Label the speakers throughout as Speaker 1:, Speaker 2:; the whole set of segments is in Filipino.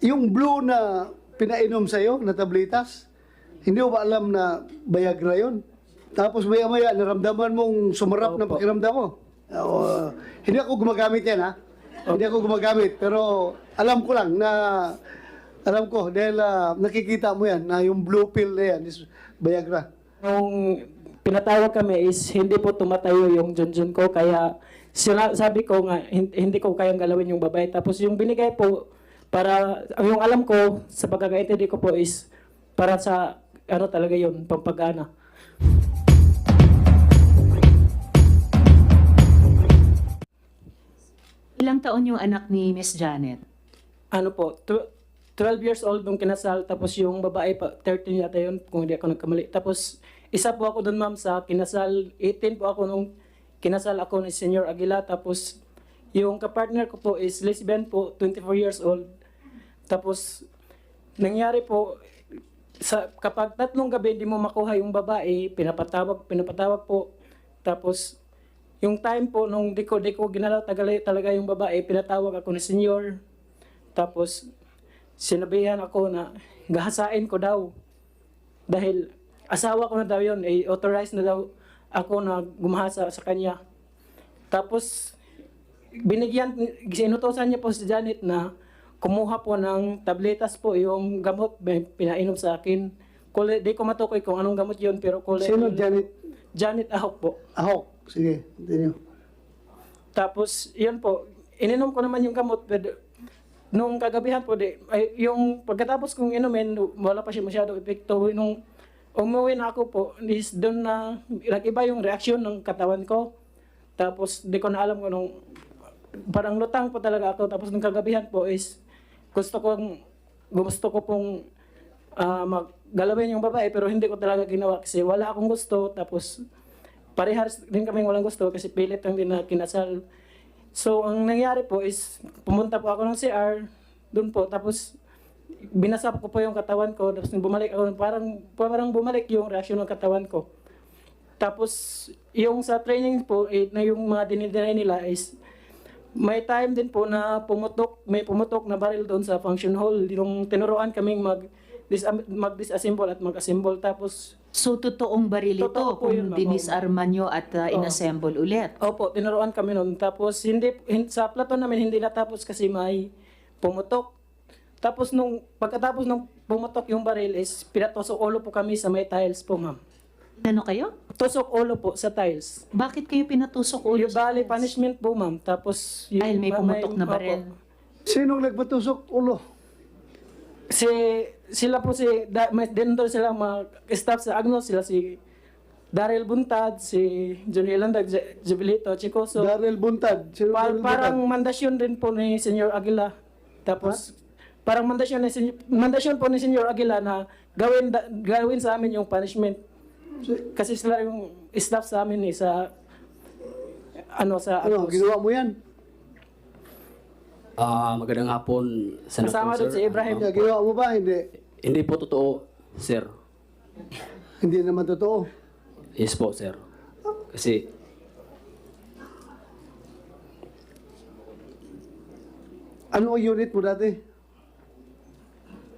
Speaker 1: yung blue na pinainom sa'yo na tabletas, hindi mo ba alam na Viagra yun? Tapos maya-maya, naramdaman mong sumarap ng
Speaker 2: Opo.
Speaker 1: pakiramdam mo. Oo. hindi ako gumagamit yan, ha? Hindi ako gumagamit. Pero alam ko lang na, alam ko, dahil ah, nakikita mo yan, na yung blue pill na yan is Viagra.
Speaker 2: Nung pinatawag kami is hindi po tumatayo yung junjun ko kaya sila, sabi ko nga hin- hindi ko kayang galawin yung babae tapos yung binigay po para ang yung alam ko sa pagkakaintindi ko po is para sa ano talaga yun pampagana.
Speaker 3: Ilang taon yung anak ni Miss Janet?
Speaker 2: ano po tw- 12 years old nung kinasal tapos yung babae pa 13 yata yun kung hindi ako nagkamali. Tapos isa po ako doon ma'am sa kinasal 18 po ako nung kinasal ako ni Senior Aguila tapos yung kapartner ko po is lesbian po 24 years old tapos nangyari po sa kapag tatlong gabi hindi mo makuha yung babae pinapatawag pinapatawag po tapos yung time po nung di ko di ko ginalaw talaga, yung babae pinatawag ako ni Senior tapos, sinabihan ako na gahasain ko daw. Dahil asawa ko na daw yun, eh, authorized na daw ako na gumahasa sa kanya. Tapos, binigyan, sinutosan niya po si Janet na kumuha po ng tabletas po, yung gamot may pinainom sa akin. Kule, di ko matukoy kung anong gamot yun, pero kule,
Speaker 1: Sino, Janet?
Speaker 2: Janet Ahok po.
Speaker 1: Ahok. Sige, continue.
Speaker 2: Tapos, yun po, ininom ko naman yung gamot, pero nung kagabihan po, di, ay, yung pagkatapos kong inumin, wala pa siya masyado epekto. Nung umuwi na ako po, is doon na, nag-iba yung reaksyon ng katawan ko. Tapos, di ko na alam kung nung, parang lutang po talaga ako. Tapos, nung kagabihan po is, gusto kong, gusto ko pong ah, maggalawin yung babae, pero hindi ko talaga ginawa kasi wala akong gusto. Tapos, parehas din kaming walang gusto kasi pilit lang din na kinasal. So, ang nangyari po is, pumunta po ako ng CR, doon po, tapos binasap ko po yung katawan ko, tapos bumalik ako, parang, parang bumalik yung reaksyon ng katawan ko. Tapos, yung sa training po, eh, na yung mga dinidinay nila is, may time din po na pumutok, may pumutok na baril doon sa function hall. Yung tinuruan kaming mag, dis, mag-disassemble at mag-assemble. Tapos,
Speaker 3: So, totoong baril ito
Speaker 2: Totoo po
Speaker 3: kung
Speaker 2: ma'am.
Speaker 3: dinisarma nyo at uh, inassemble ulit.
Speaker 2: Opo, tinuruan kami noon. Tapos hindi hin- sa platon namin hindi natapos kasi may pumutok. Tapos nung pagkatapos nung pumutok yung baril is pinatusok ulo po kami sa may tiles po, ma'am.
Speaker 3: Ano kayo?
Speaker 2: Tusok ulo po sa tiles.
Speaker 3: Bakit kayo pinatusok ulo?
Speaker 2: Yung bali punishment po, ma'am. Tapos yung
Speaker 3: Dahil may
Speaker 2: ma-
Speaker 3: pumutok na
Speaker 2: opo.
Speaker 3: baril.
Speaker 1: Sinong nagpatusok ulo?
Speaker 2: Si sila po si da, may din doon sila mga staff sa Agnos sila si Daryl Buntad, si Johnny Landag, J- Jubilito, Chicoso.
Speaker 1: Daryl Buntad. Sino
Speaker 2: Pa-
Speaker 1: Daryl
Speaker 2: parang
Speaker 1: Buntad?
Speaker 2: mandasyon din po ni Senyor Aguila. Tapos parang mandasyon ni Senyor, mandasyon po ni Senyor Aguila na gawin da- gawin sa amin yung punishment. Kasi sila yung staff sa amin eh, sa ano sa
Speaker 1: Ano, ginawa mo yan?
Speaker 4: Ah, magandang hapon, Senator,
Speaker 2: Kasama doon
Speaker 4: sir.
Speaker 2: si Ibrahim.
Speaker 1: Kaya ginawa mo ba? Hindi.
Speaker 4: Hindi po totoo, sir.
Speaker 1: Hindi naman totoo.
Speaker 4: Yes po, sir. Kasi
Speaker 1: Ano ang unit mo dati?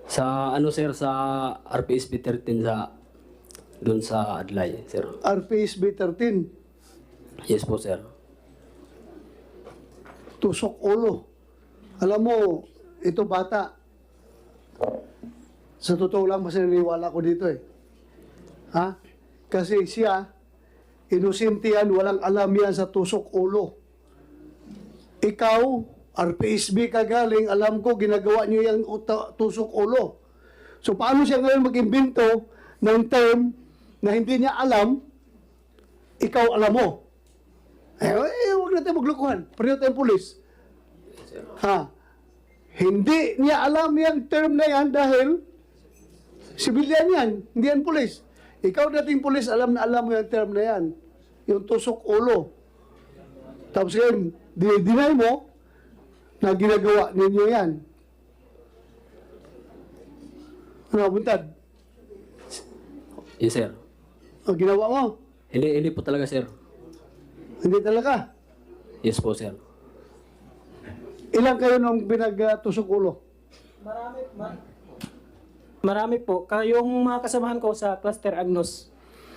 Speaker 4: sa ano sir sa RPSB 13 sa doon sa Adlay, sir.
Speaker 1: RPSB 13.
Speaker 4: Yes po, sir.
Speaker 1: Tusok ulo. Alam mo, ito bata. Sa totoo lang, mas naniniwala ko dito eh. Ha? Kasi siya, inosente yan, walang alam yan sa tusok ulo. Ikaw, RPSB ka galing, alam ko, ginagawa niyo yung uta- tusok ulo. So paano siya ngayon mag-imbento ng term na hindi niya alam, ikaw alam mo? Eh, eh huwag natin maglukuhan. Pareho tayong pulis. Ha? Hindi niya alam yung term na yan dahil civilian yan, hindi yan pulis. Ikaw dating pulis, alam na alam mo yung term na yan. Yung tusok ulo. Tapos ngayon, dinay mo na ginagawa ninyo yan. Ano, buntad?
Speaker 4: Yes, sir.
Speaker 1: Ang ginawa mo?
Speaker 4: Hindi, hindi po talaga, sir.
Speaker 1: Hindi talaga.
Speaker 4: Yes po, sir.
Speaker 1: Ilang kayo nung pinagtusok ulo?
Speaker 2: Marami po. Kayong mga kasamahan ko sa Cluster Agnos,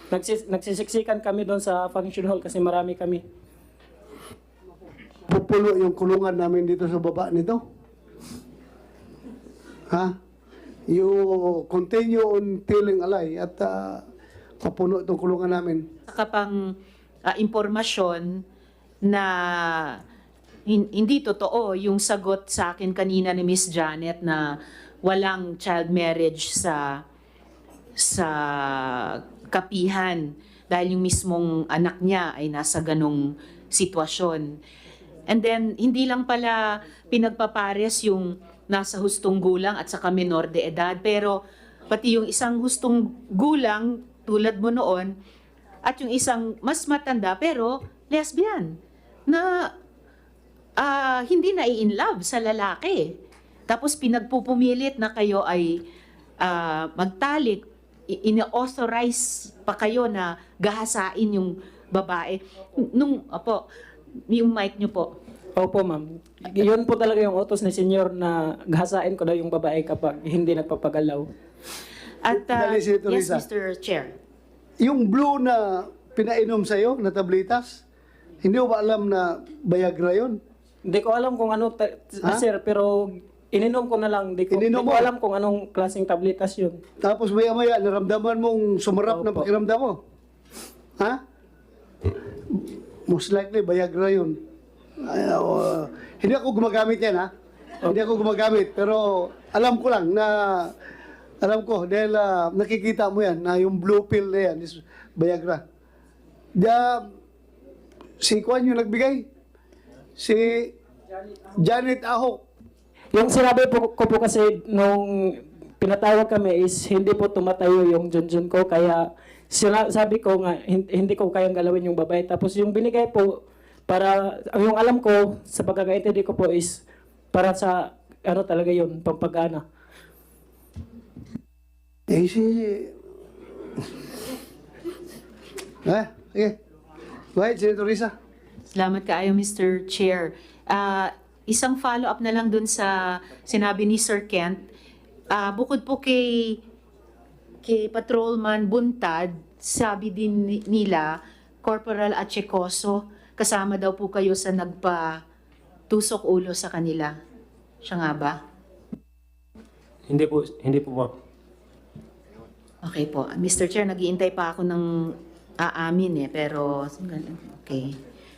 Speaker 2: nagsis, nagsisiksikan kami doon sa function hall kasi marami kami.
Speaker 1: Pupulo yung kulungan namin dito sa baba nito. Ha? You continue on telling a lie at uh, papuno itong kulungan namin.
Speaker 3: Kapang ah, impormasyon na hin- hindi totoo yung sagot sa akin kanina ni Miss Janet na walang child marriage sa sa kapihan dahil yung mismong anak niya ay nasa ganong sitwasyon. And then, hindi lang pala pinagpapares yung nasa hustong gulang at saka menor de edad, pero pati yung isang hustong gulang tulad mo noon at yung isang mas matanda pero lesbian na ah, hindi na in love sa lalaki. Tapos pinagpupumilit na kayo ay ah, magtalik, I- ina-authorize pa kayo na gahasain yung babae. Nung, opo, yung mic nyo po.
Speaker 2: Opo, ma'am. Yun po talaga yung utos ni senyor na gahasain ko daw yung babae kapag hindi nagpapagalaw.
Speaker 3: At, ah,
Speaker 1: Dali, Senator
Speaker 3: yes,
Speaker 1: Risa.
Speaker 3: Mr. Chair.
Speaker 1: Yung blue na pinainom sa'yo na tablitas, hindi mo ba alam na Viagra yun?
Speaker 2: Hindi ko alam kung ano, ta-
Speaker 1: Ha?
Speaker 2: sir, pero ininom ko na lang. Hindi ko,
Speaker 1: Ininom
Speaker 2: di ko
Speaker 1: mo?
Speaker 2: alam kung anong klaseng tabletas yun.
Speaker 1: Tapos maya-maya, naramdaman mong sumarap na
Speaker 2: Opo.
Speaker 1: pakiramdam mo. Ha? Most likely, Viagra yun. Ay, uh, hindi ako gumagamit yan, ha? Hindi ako gumagamit. Pero alam ko lang na, alam ko, dahil ah, nakikita mo yan, na yung blue pill na yan is Viagra. Da, si Kwan yung nagbigay. Si Janet Ahok.
Speaker 2: Yung sinabi po ko po kasi nung pinatawag kami is hindi po tumatayo yung junjun ko kaya sila, sabi ko nga hin- hindi ko kayang galawin yung babae tapos yung binigay po para yung alam ko sa pagkakaintindi ko po is para sa ano talaga yun pampagana
Speaker 1: Eh, si... Ah, sige. Go ahead, Senator Risa.
Speaker 3: Salamat kaayo, Mr. Chair. Ah, isang follow-up na lang dun sa sinabi ni Sir Kent. Ah, bukod po kay kay Patrolman Buntad, sabi din ni- nila, Corporal Achecoso, kasama daw po kayo sa nagpa tusok ulo sa kanila. Siya nga ba?
Speaker 5: Hindi po, hindi po ma'am.
Speaker 3: Okay po. Mr. Chair, nagiintay pa ako ng aamin eh, pero okay.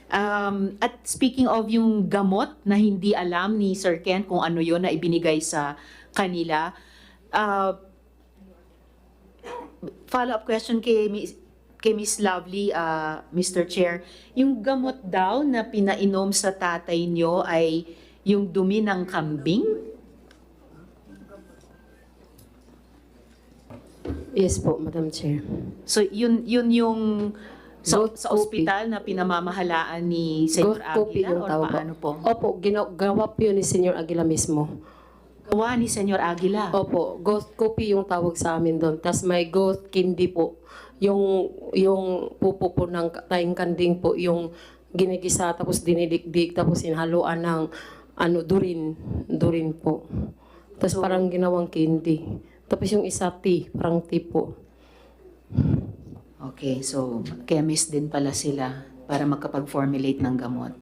Speaker 3: Um, at speaking of yung gamot na hindi alam ni Sir Ken kung ano yon na ibinigay sa kanila, uh, follow-up question kay kay Miss Lovely, uh, Mr. Chair. Yung gamot daw na pinainom sa tatay nyo ay yung dumi ng kambing?
Speaker 6: Yes po, Madam Chair.
Speaker 3: So yun yun yung sa,
Speaker 6: Goat
Speaker 3: sa ospital na pinamamahalaan ni Senyor
Speaker 6: Goat copy
Speaker 3: Aguila
Speaker 6: yung
Speaker 3: or
Speaker 6: tawag.
Speaker 3: paano po?
Speaker 6: Opo, ginagawa po yun ni Senyor Aguila mismo.
Speaker 3: Gawa ni Senyor Aguila.
Speaker 6: Opo, ghost copy yung tawag sa amin doon. Tapos may ghost candy po. Yung, yung pupo po ng tayong kanding po, yung ginigisa tapos dinidikdik tapos inhaluan ng ano, durin. Durin po. Tapos
Speaker 3: So-
Speaker 6: parang ginawang candy. Tapos yung isa tea, parang po.
Speaker 3: Okay, so chemist din pala sila para makapag-formulate ng gamot.